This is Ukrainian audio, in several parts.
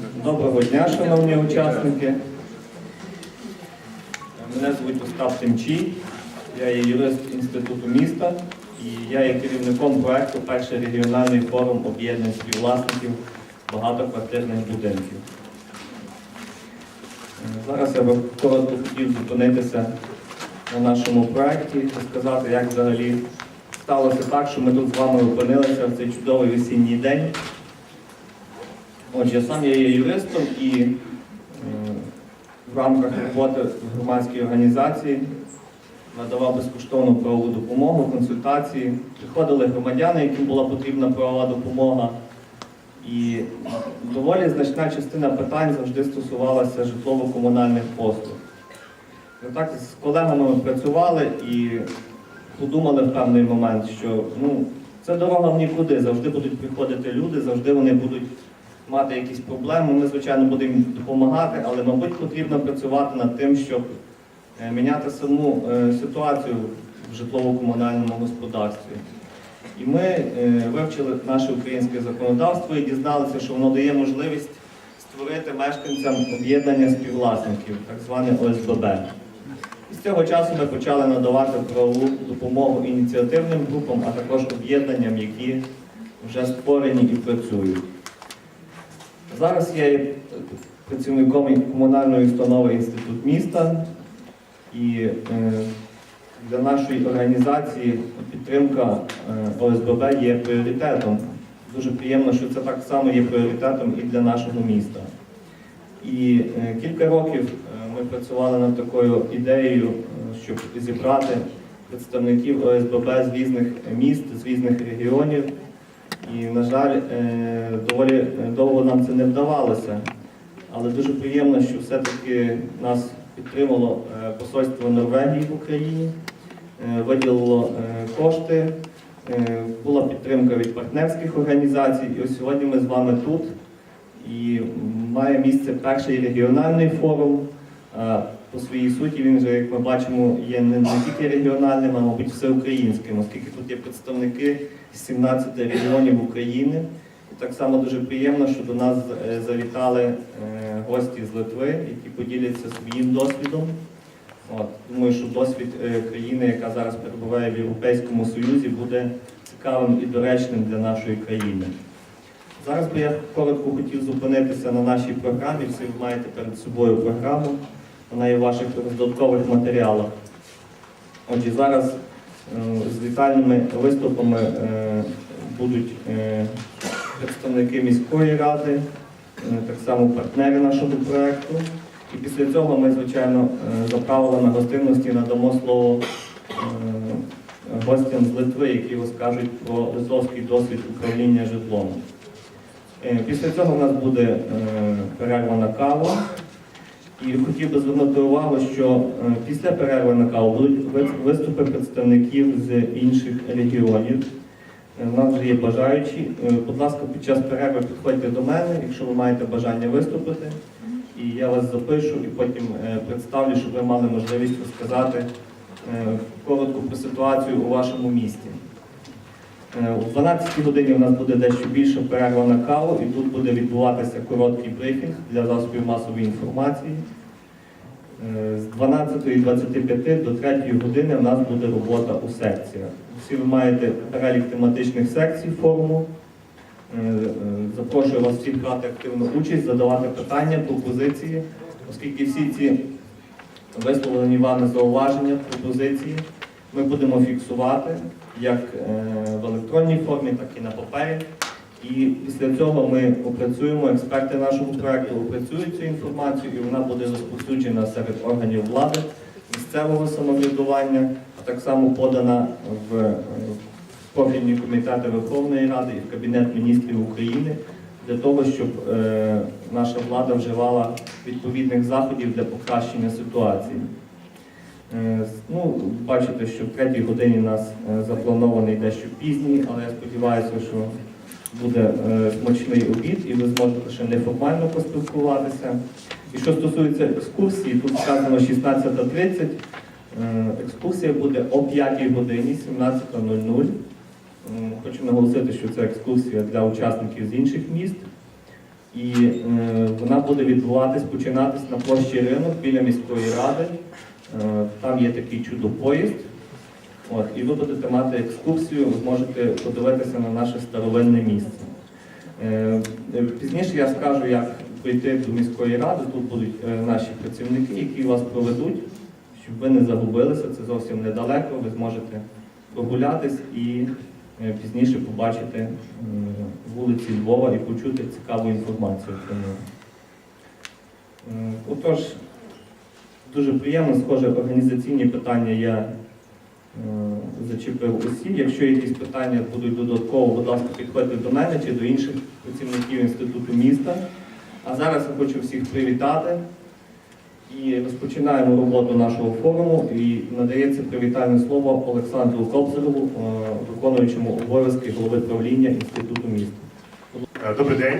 Доброго дня, шановні учасники. Мене звуть Остап Тимчій, я є юрист Інституту міста і я є керівником проекту Перший регіональний форум об'єднань співвласників багатоквартирних будинків. Зараз я би коротко хотів зупинитися на нашому проєкті і сказати, як взагалі сталося так, що ми тут з вами опинилися в цей чудовий осінній день. Отже, я сам я є юристом і е, в рамках роботи в громадській організації надавав безкоштовну правову допомогу, консультації. Приходили громадяни, яким була потрібна правова допомога. І доволі значна частина питань завжди стосувалася житлово-комунальних послуг. Ми так з колегами ми працювали і подумали в певний момент, що ну, це дорога в нікуди, завжди будуть приходити люди, завжди вони будуть мати якісь проблеми. Ми, звичайно, будемо допомагати, але, мабуть, потрібно працювати над тим, щоб е, міняти саму е, ситуацію в житлово-комунальному господарстві. І ми е, вивчили наше українське законодавство і дізналися, що воно дає можливість створити мешканцям об'єднання співвласників, так зване ОСББ. І з цього часу ми почали надавати правову допомогу ініціативним групам, а також об'єднанням, які вже створені і працюють. Зараз я є працівником комунальної установи Інститут міста і е, для нашої організації підтримка е, ОСББ є пріоритетом. Дуже приємно, що це так само є пріоритетом і для нашого міста. І е, кілька років ми працювали над такою ідеєю, щоб зібрати представників ОСББ з різних міст, з різних регіонів. І, на жаль, е, доволі е, довго нам це не вдавалося. Але дуже приємно, що все-таки нас підтримало е, посольство Норвегії в Україні, виділило кошти, була підтримка від партнерських організацій. І ось сьогодні ми з вами тут. І має місце перший регіональний форум. По своїй суті він вже, як ми бачимо, є не, не тільки регіональним, а мабуть всеукраїнським, оскільки тут є представники 17 регіонів України. І так само дуже приємно, що до нас е, завітали е, гості з Литви, які поділяться своїм досвідом. От, думаю, що досвід е, країни, яка зараз перебуває в Європейському Союзі, буде цікавим і доречним для нашої країни. Зараз би я коротко хотів зупинитися на нашій програмі. Всі ви маєте перед собою програму. Вона є в ваших додаткових матеріалах. Отже, зараз е, з вітальними виступами е, будуть е, представники міської ради, так само партнери нашого проєкту. І після цього ми, звичайно, за правилами гостинності надамо слово гостям з Литви, які розкажуть про литовський досвід управління житлом. Після цього в нас буде перерва на каву. І хотів би звернути увагу, що е, після перерви на каву будуть виступи представників з інших регіонів. Е, У нас вже є бажаючі. Е, Будь ласка, під час перерви підходьте до мене, якщо ви маєте бажання виступити. І я вас запишу і потім е, представлю, щоб ви мали можливість розказати е, коротко про ситуацію у вашому місті. Е, О 12 годині у нас буде дещо більше перерва на каву, і тут буде відбуватися короткий брифінг для засобів масової інформації. Е, З 12.25 до 3 години у нас буде робота у секціях. Всі ви маєте перелік тематичних секцій форуму. Е, Запрошую вас всіх брати активну участь, задавати питання, пропозиції, оскільки всі ці висловлені вами зауваження, пропозиції ми будемо фіксувати як е, в електронній формі, так і на папері. І після цього ми опрацюємо, експерти нашого проєкту опрацюють цю інформацію, і вона буде розповсюджена серед органів влади, місцевого самоврядування, а так само подана в е, профільні комітети Верховної Ради і в Кабінет міністрів України для того, щоб е, наша влада вживала відповідних заходів для покращення ситуації. Е, Ну, бачите, що в третій годині у нас е, запланований дещо пізній, але я сподіваюся, що буде е, смачний обід і ви зможете ще неформально поспілкуватися. І що стосується екскурсії, тут сказано 16.30. Е, Екскурсія буде о 5 годині, 17.00. Хочу наголосити, що це екскурсія для учасників з інших міст. І вона буде відбуватись, починатись на площі ринок біля міської ради. Е, Там є такий чудо-поїзд. От, і ви будете мати екскурсію, ви зможете подивитися на наше старовинне місце. Е, е, Пізніше я скажу, як прийти до міської ради. Тут будуть е, наші працівники, які вас проведуть, щоб ви не загубилися. Це зовсім недалеко. Ви зможете прогулятись і е, пізніше побачити е, вулиці Львова і почути цікаву інформацію про нього. Е, Отож, дуже приємно, схоже, організаційні питання я е, зачепив усі. Якщо якісь питання будуть додатково, будь ласка, підходьте до мене чи до інших працівників інституту міста. А зараз я хочу всіх привітати і розпочинаємо роботу нашого форуму. І надається привітальне слово Олександру Кобзарову, е, виконуючому обов'язки голови правління інституту міста. Е, Добрий день.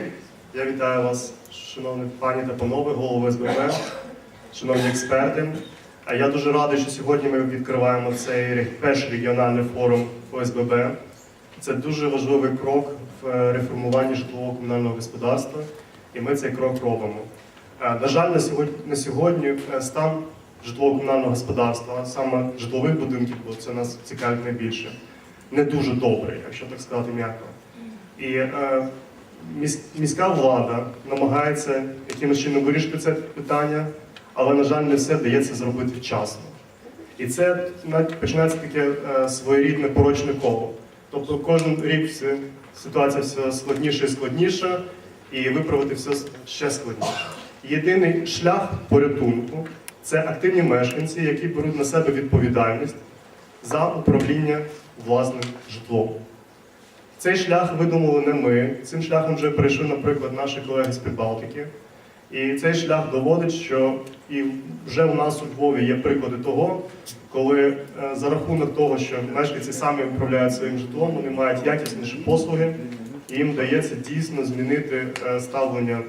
Я вітаю вас, шановні пані та панове, голови СББ, шановні експерти. Я дуже радий, що сьогодні ми відкриваємо цей перший регіональний форум ОСББ. Це дуже важливий крок в е, реформуванні житлового комунального господарства, і ми цей крок робимо. Е, На жаль, на сьогодні, на сьогодні е, стан житлового комунального господарства, саме житлових будинків, бо це нас цікавить найбільше, не дуже добрий, якщо так сказати м'яко. І е, міська влада намагається якимось чином вирішити це питання, але, на жаль, не все вдається зробити вчасно. І це починається таке е, своєрідне порочне коло. Тобто кожен рік ситуація все складніша і складніша, і виправити все ще складніше. Єдиний шлях порятунку це активні мешканці, які беруть на себе відповідальність за управління власним житлом. Цей шлях видумали не ми. Цим шляхом вже перейшли, наприклад, наші колеги з Прибалтики. І цей шлях доводить, що і вже у нас у Львові є приклади того, коли е, за рахунок того, що мешканці самі управляють своїм житлом, вони мають якісніші послуги, і їм вдається дійсно змінити е, ставлення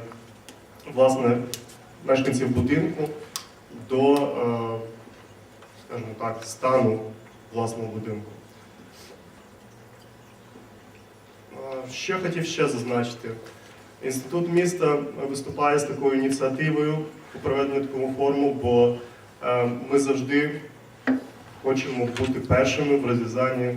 власне мешканців будинку до, е, скажімо так, стану власного будинку. Що хотів ще зазначити? Інститут міста виступає з такою ініціативою у проведенні такого форуму, бо е, ми завжди хочемо бути першими в розв'язанні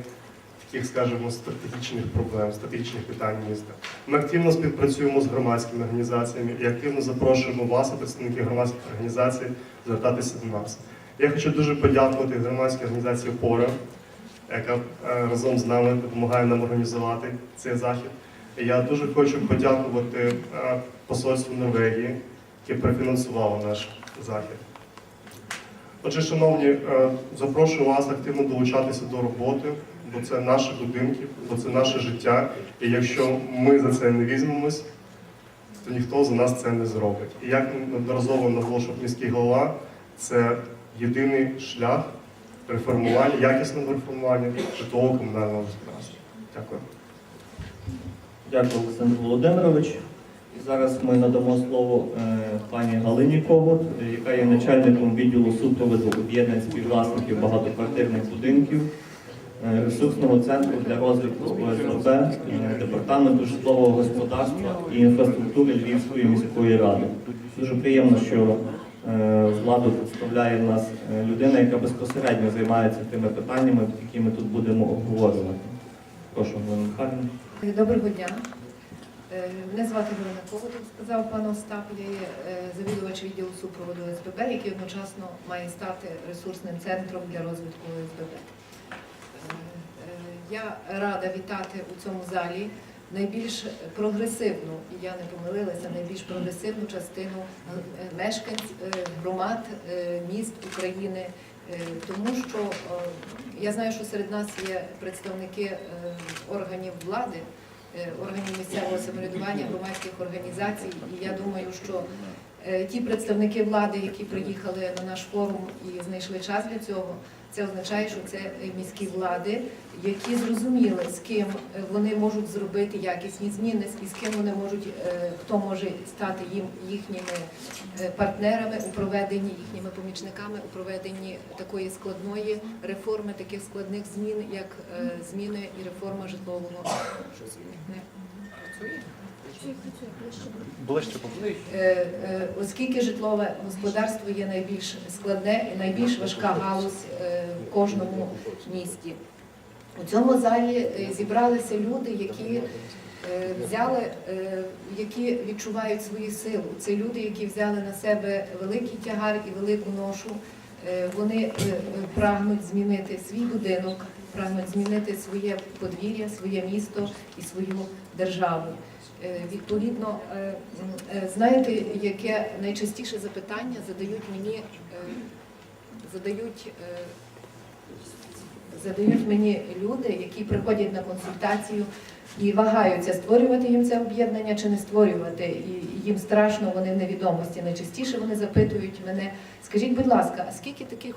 таких, скажімо, стратегічних проблем, стратегічних питань міста. Ми активно співпрацюємо з громадськими організаціями і активно запрошуємо вас, представників громадських організацій, звертатися до нас. Я хочу дуже подякувати громадській організації «Опора», яка е, разом з нами допомагає нам організувати цей захід. Я дуже хочу подякувати е, посольству Норвегії, яке профінансувало наш захід. Отже, шановні, е, запрошую вас активно долучатися до роботи, бо це наші будинки, бо це наше життя. І якщо ми за це не візьмемось, то ніхто за нас це не зробить. І як неодноразово наголошував міський голова, це єдиний шлях реформування, якісного реформування житлового комунального господарства. Дякую. Дякую, Олександр Володимирович. І зараз ми надамо слово е, пані Галині Когут, е, яка є начальником відділу супроводу об'єднань співвласників багатоквартирних будинків, е, ресурсного центру для розвитку ОСББ, е, департаменту житлового господарства і інфраструктури Львівської міської ради. Дуже приємно, що владу представляє в нас людина, яка безпосередньо займається тими питаннями, які ми тут будемо обговорювати. Прошу, Галина Михайлівна. Доброго дня. Е, Мене звати Галина Коваль, сказав пан Остап. Я є е, завідувач відділу супроводу СББ, який одночасно має стати ресурсним центром для розвитку СББ. Е, Я рада вітати у цьому залі найбільш прогресивну, і я не помилилася, найбільш прогресивну частину мешканців громад міст України. Е, Тому що е, я знаю, що серед нас є представники е, органів влади, органів місцевого самоврядування, громадських організацій. І я думаю, що ті представники влади, які приїхали на наш форум і знайшли час для цього, це означає, що це міські влади, які зрозуміли, з ким е, вони можуть зробити якісні зміни, і з ким вони можуть, е, хто може стати їм їхніми е, партнерами у проведенні, їхніми помічниками у проведенні такої складної реформи, таких складних змін, як е, зміни і реформа житлового. Працює? Ближче Е, е, Оскільки житлове господарство є найбільш складне і найбільш важка галузь е, в кожному місті. У цьому залі зібралися люди, які взяли, які відчувають свою силу. Це люди, які взяли на себе великий тягар і велику ношу. Вони прагнуть змінити свій будинок, прагнуть змінити своє подвір'я, своє місто і свою державу. Е, Відповідно, е, е, знаєте, яке найчастіше запитання задають мені, задають, задають мені люди, які приходять на консультацію і вагаються, створювати їм це об'єднання чи не створювати. І їм страшно, вони в невідомості. Найчастіше вони запитують мене, скажіть, будь ласка, а скільки таких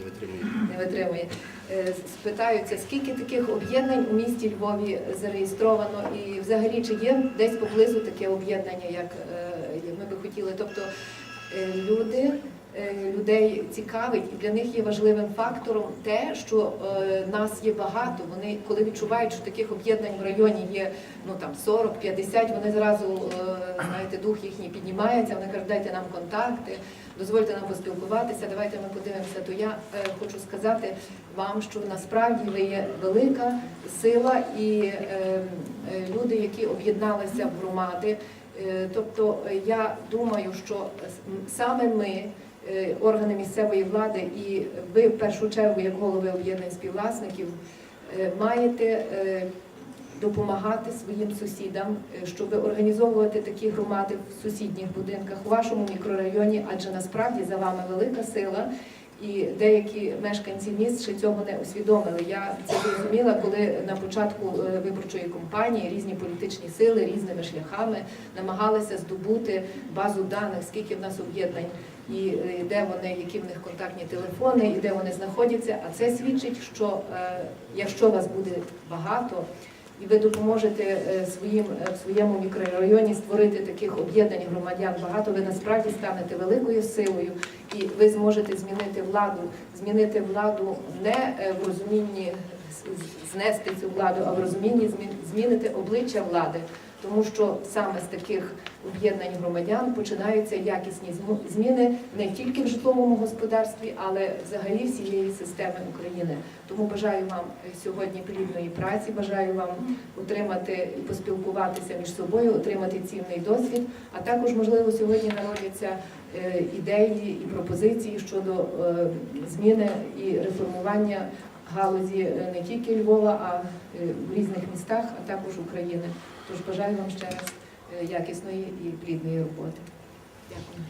Хто таке? не витримує. Е, Спитаються, скільки таких об'єднань у місті Львові зареєстровано, і взагалі чи є десь поблизу таке об'єднання, як, е, ми би хотіли. Тобто е, люди. Людей цікавить, і для них є важливим фактором те, що нас є багато. Вони коли відчувають, що таких об'єднань в районі є ну там 40-50, вони зразу знаєте, дух їхній піднімається. Вони кажуть, дайте нам контакти, дозвольте нам поспілкуватися, давайте ми подивимося. То я е, хочу сказати вам, що насправді ви є велика сила і е, е, люди, які об'єдналися в громади. Тобто я думаю, що саме ми, органи місцевої влади, і ви в першу чергу, як голови об'єднань співвласників, маєте допомагати своїм сусідам, е, щоб організовувати такі громади в сусідніх будинках у вашому мікрорайоні, адже насправді за вами велика сила. І деякі мешканці міст ще цього не усвідомили. Я це зрозуміла, коли на початку е, виборчої кампанії різні політичні сили різними шляхами намагалися здобути базу даних, скільки в нас об'єднань, і е, де вони, які в них контактні телефони, і де вони знаходяться. А це свідчить, що якщо вас буде багато, і ви допоможете е, своїм е, в своєму мікрорайоні створити таких об'єднань громадян багато, ви насправді станете великою силою, і ви зможете змінити владу, змінити владу не е, в розумінні знести цю владу, а в розумінні змін- змінити обличчя влади. Тому що саме з таких об'єднань громадян починаються якісні зміни не тільки в житловому господарстві, але взагалі всієї системи України. Тому бажаю вам сьогодні плідної праці, бажаю вам отримати і поспілкуватися між собою, отримати цінний досвід. А також, можливо, сьогодні народяться е, ідеї і пропозиції щодо е, зміни і реформування галузі е, не тільки Львова, а в різних містах, а також України. Тож бажаю вам ще раз е, якісної і плідної роботи. Дякую.